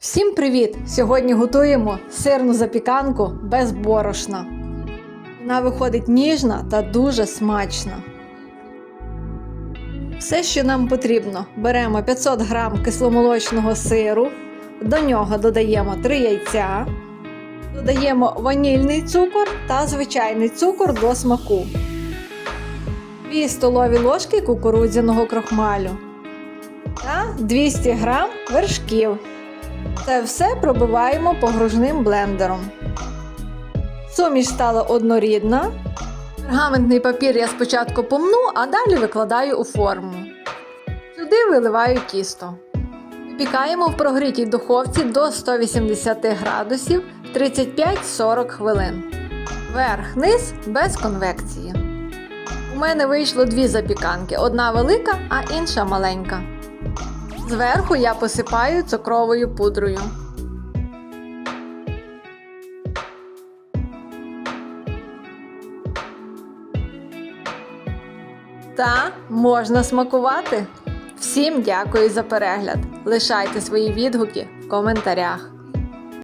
Всім привіт! Сьогодні готуємо сирну запіканку без борошна. Вона виходить ніжна та дуже смачна. Все, що нам потрібно, беремо 500 г кисломолочного сиру, до нього додаємо 3 яйця, додаємо ванільний цукор та звичайний цукор до смаку, 2 столові ложки кукурудзяного крохмалю та 200 г вершків. Це все пробиваємо погружним блендером. Суміш стала однорідна. Пергаментний папір я спочатку помну, а далі викладаю у форму. Сюди виливаю тісто. Випікаємо в прогрітій духовці до 180 градусів 35-40 хвилин. Верх-низ без конвекції. У мене вийшло дві запіканки: одна велика, а інша маленька. Зверху я посипаю цукровою пудрою. Та можна смакувати. Всім дякую за перегляд. Лишайте свої відгуки в коментарях.